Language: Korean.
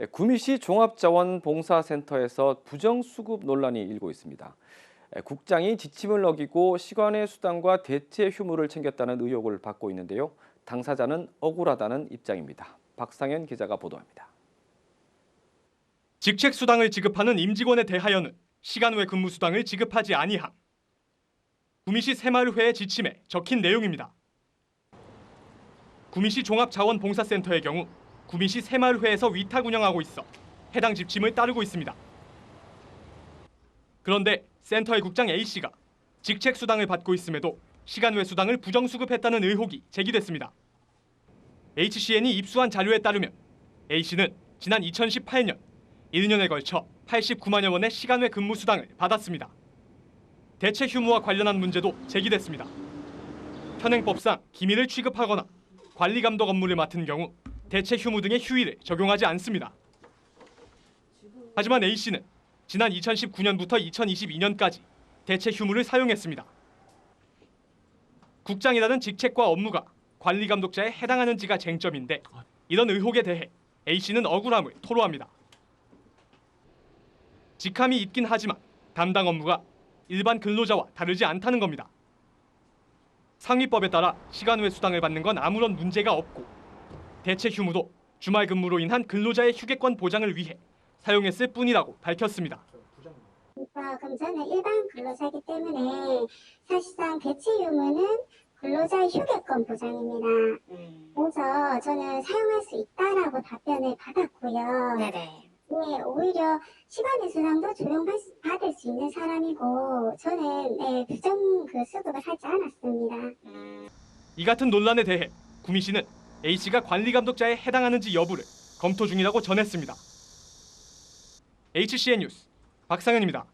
예, 구미시 종합자원봉사센터에서 부정수급 논란이 일고 있습니다. 예, 국장이 지침을 어기고 시간의 수당과 대체 휴무를 챙겼다는 의혹을 받고 있는데요. 당사자는 억울하다는 입장입니다. 박상현 기자가 보도합니다. 직책 수당을 지급하는 임직원에 대하여는 시간 외 근무 수당을 지급하지 아니함. 구미시 새마을회의 지침에 적힌 내용입니다. 구미시 종합자원봉사센터의 경우 구미시 새마을회에서 위탁 운영하고 있어 해당 지침을 따르고 있습니다. 그런데 센터의 국장 A 씨가 직책 수당을 받고 있음에도 시간 외 수당을 부정 수급했다는 의혹이 제기됐습니다. HCN이 입수한 자료에 따르면 A 씨는 지난 2018년 1년에 걸쳐 89만여 원의 시간 외 근무 수당을 받았습니다. 대체 휴무와 관련한 문제도 제기됐습니다. 현행법상 기밀을 취급하거나 관리 감독 업무를 맡은 경우 대체 휴무 등의 휴일을 적용하지 않습니다. 하지만 A 씨는 지난 2019년부터 2022년까지 대체 휴무를 사용했습니다. 국장이라는 직책과 업무가 관리 감독자에 해당하는지가 쟁점인데 이런 의혹에 대해 A 씨는 억울함을 토로합니다. 직함이 있긴 하지만 담당 업무가 일반 근로자와 다르지 않다는 겁니다. 상위법에 따라 시간 외 수당을 받는 건 아무런 문제가 없고 대체 휴무도 주말 근무로 인한 근로자의 휴게권 보장을 위해 사용했을 뿐이라고 밝혔습니다. 그러니까 그럼 저는 일반 근로자이기 때문에 사실상 대체 유무는 근로자의 휴게권 보장입니다. 그래서 저는 사용할 수 있다라고 답변을 받았고요. 네네. 네, 오히려 시간의 수당도 적용받을 수 있는 사람이고 저는 네, 부정 그 수급을 하지 않았습니다. 이 같은 논란에 대해 구미 씨는 씨가 관리 감독자에 해당하는지 여부를 검토 중이라고 전했습니다. HCN 뉴스 박상현입니다.